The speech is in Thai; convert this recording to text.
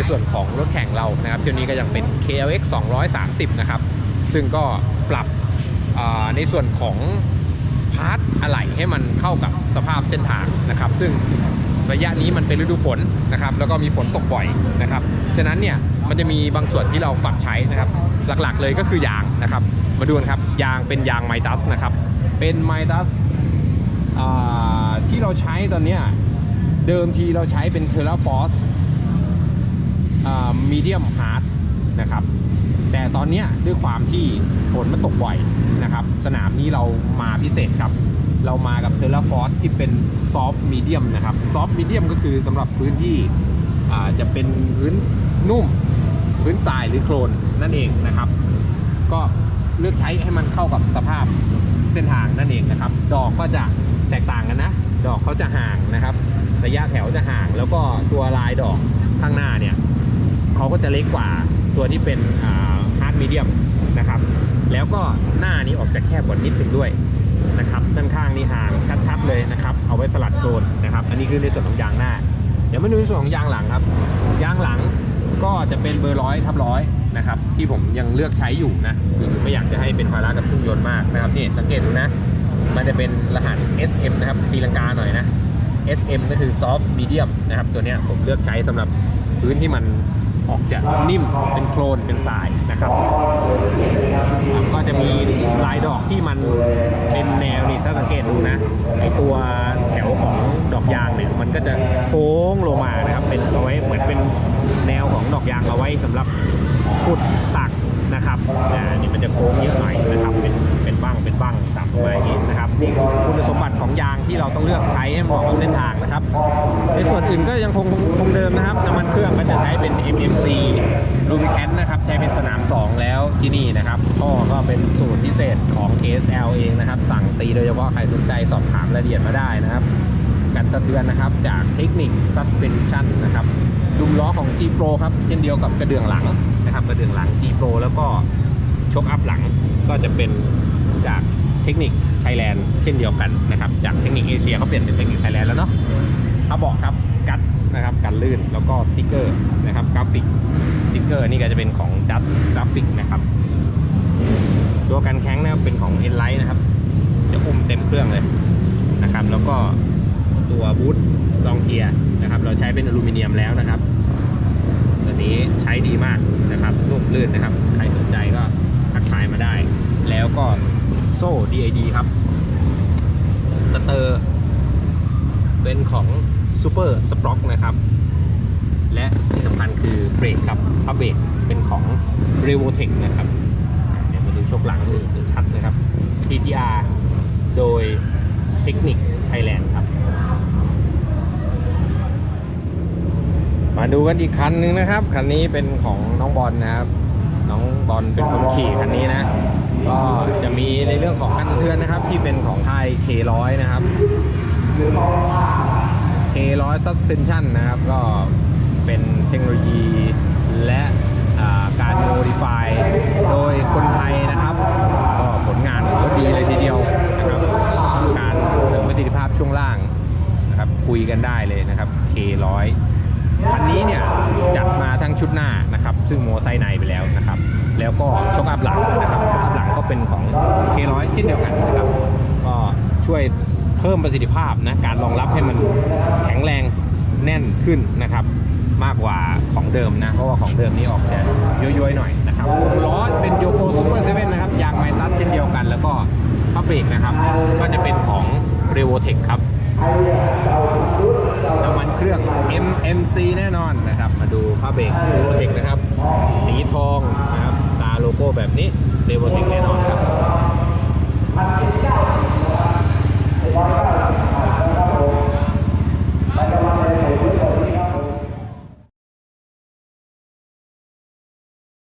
ในส่วนของรถแข่งเรานะครับเที่ยวนี้ก็ยังเป็น KLX 230 นะครับ ซึ่งก็ปรับในส่วนของพาร์ทอะไหล่ให้มันเข้ากับสภาพเส้นทางนะครับ ซึ่งระยะนี้มันเป็นฤดูฝนนะครับ แล้วก็มีฝนตกบ่อยนะครับ ฉะนั้นเนี่ยมันจะมีบางส่วนที่เราปรับใช้นะครับ หลักๆเลยก็คือยางนะครับ มาดูกันครับ ยางเป็นยางไมตัสนะครับ เป็นไมตัสที่เราใช้ตอนนี้เดิมทีเราใช้เป็นเทอร์ฟอส มีเดียมฮาร์ดนะครับ แต่ตอนนี้ด้วยความที่ฝนมันตกบ่อยนะครับ สนามนี้เรามาพิเศษครับ เรามากับเทเลฟอร์สที่เป็นซอฟต์มีเดียมนะครับซอฟต์มีเดียมก็คือสำหรับพื้นที่จะเป็นพื้นนุ่ม พื้นทรายหรือโคลนนั่นเองนะครับ ก็เลือกใช้ให้มันเข้ากับสภาพเส้นทางนั่นเองนะครับ ดอกก็จะแตกต่างกันนะ ดอกเขาจะห่างนะครับ ระยะแถวจะห่าง แล้วก็ตัวลายดอกข้างหน้าเนี่ย เขาก็จะเล็กกว่าตัวที่เป็นฮาร์ดมีเดียมนะครับแล้วก็หน้านี้ออกจะแคบกว่านิดนึงด้วยนะครับด้านข้างนี่ห่างชัดๆเลยนะครับเอาไว้สลัดโคลนนะครับอันนี้คือในส่วนของยางหน้า เดี๋ยวมาดูในส่วนของยางหลังครับ ยางหลังก็จะเป็นเบอร์ร้อยทับร้อยนะครับที่ผมยังเลือกใช้อยู่นะคือไม่อยากจะให้เป็นภาระกับเครื่องยนต์มากนะครับนี่สังเกตดูนะมันจะเป็นรหัส SM นะครับตีลังกาหน่อยนะ SM ก็คือ soft medium นะครับตัวนี้ผมเลือกใช้สำหรับพื้นที่มัน ออกจะนิ่มเป็นโคลนเป็นทรายนะครับก็จะมีลายดอกที่มันเป็นแนวนี่ถ้าสังเกตดูนะไอตัวแถวของดอกยางเนี่ยมันก็จะโค้งลงมานะครับเป็นเอาไว้เหมือนเป็นแนวของดอกยางเอาไว้สำหรับขุดตักนะครับอ่านี่มันจะโค้งเยอะหน่อยนะครับ ต้องเลือกใช้ให้เหมาะกับเส้นทางนะครับ ในส่วนอื่นก็ยังคงคงเดิมนะครับน้ำมันเครื่องก็จะใช้เป็น MMC Lubricant นะครับใช้เป็นสนาม 2 แล้วที่นี่นะครับท่อก็เป็นสูตรพิเศษของ KSL เองนะครับ สั่งตีโดยเฉพาะใครสนใจสอบถามรายละเอียดมาได้นะครับกันสะเทือนนะครับจากเทคนิค Suspension นะครับดุมล้อของ G Pro ครับเช่นเดียวกับกระเดื่องหลังนะครับกระเดื่องหลัง G Pro แล้วก็ชกอัพหลังก็จะเป็นจากเทคนิค ไทยแลนด์เช่นเดียวกันนะครับจากเทคนิคเอเชียเขาเปลี่ยนเป็นเทคนิคไทยแลนด์แล้วเนาะถ้าบอกครับกัตนะครับกันลื่นแล้วก็สติกเกอร์นะครับกราฟิกสติกเกอร์นี่ก็จะเป็นของ Dust Graphic นะครับตัวกันแข้งนะครับเป็นของ Enlight นะครับจะอุ้มเต็มเครื่องเลยนะครับแล้วก็ตัวบูทรองเกียร์นะครับเราใช้เป็นอลูมิเนียมแล้วนะครับตัวนี้ใช้ดีมากนะครับนุ่มลื่นนะครับ ใครสนใจก็ทักทายมาได้ แล้วก็ โซ่ DID ครับ สเตอร์ เป็นของ Super s p r o c นะครับ และที่สำคัญคือเบรกครับพับเบรกเป็นของ r e v o t e c นะครับ เดี๋ยวมาดูโชคหลังดูชัดนะครับ TGR โดยเทคนิคไทยแลนด์ครับ มาดูกันอีกคันหนึ่งนะครับ คันนี้เป็นของน้องบอลนะครับ น้องบอลเป็นคนขี่คันนี้นะ ก็จะมีในเรื่องของการสะเทือนนะครับที่เป็นของค่าย K100 นะครับ K100 Suspension นะครับ ก็เป็นเทคโนโลยีและการโมดิฟายโดยคนไทยนะครับ ก็ผลงานก็ดีเลยทีเดียวนะครับ การเสริมประสิทธิภาพช่วงล่างนะครับคุยกันได้เลยนะครับ K100 คันนี้เนี่ยจัดมาทั้งชุดหน้านะครับ ซึ่งโมไซค์ในไปแล้วนะครับ แล้วก็ชกอัพหลังนะครับชกอัพหลังก็ เป็นของ K100 เช่นเดียวกันนะครับก็ช่วยเพิ่มประสิทธิภาพนะการรองรับให้มันแข็งแรงแน่นขึ้นนะครับ มากกว่าของเดิมนะเพราะว่าของเดิมนี่ออกจะย้อยๆหน่อยนะครับวงล้อเป็นโยโกซูเปอร์เซเว่นนะครับยางไมตัสเช่นเดียวกัน แล้วก็พับเบรกนะครับ ก็จะเป็นของ r e v o t e c ครับน้ำมันเครื่อง MMC แน่นอนนะครับ มาดูผ้าเบรก r e v o t e c นะครับ สีทองนะครับ โลโก้แบบนี้ r e v o t e c แน่นอนครับ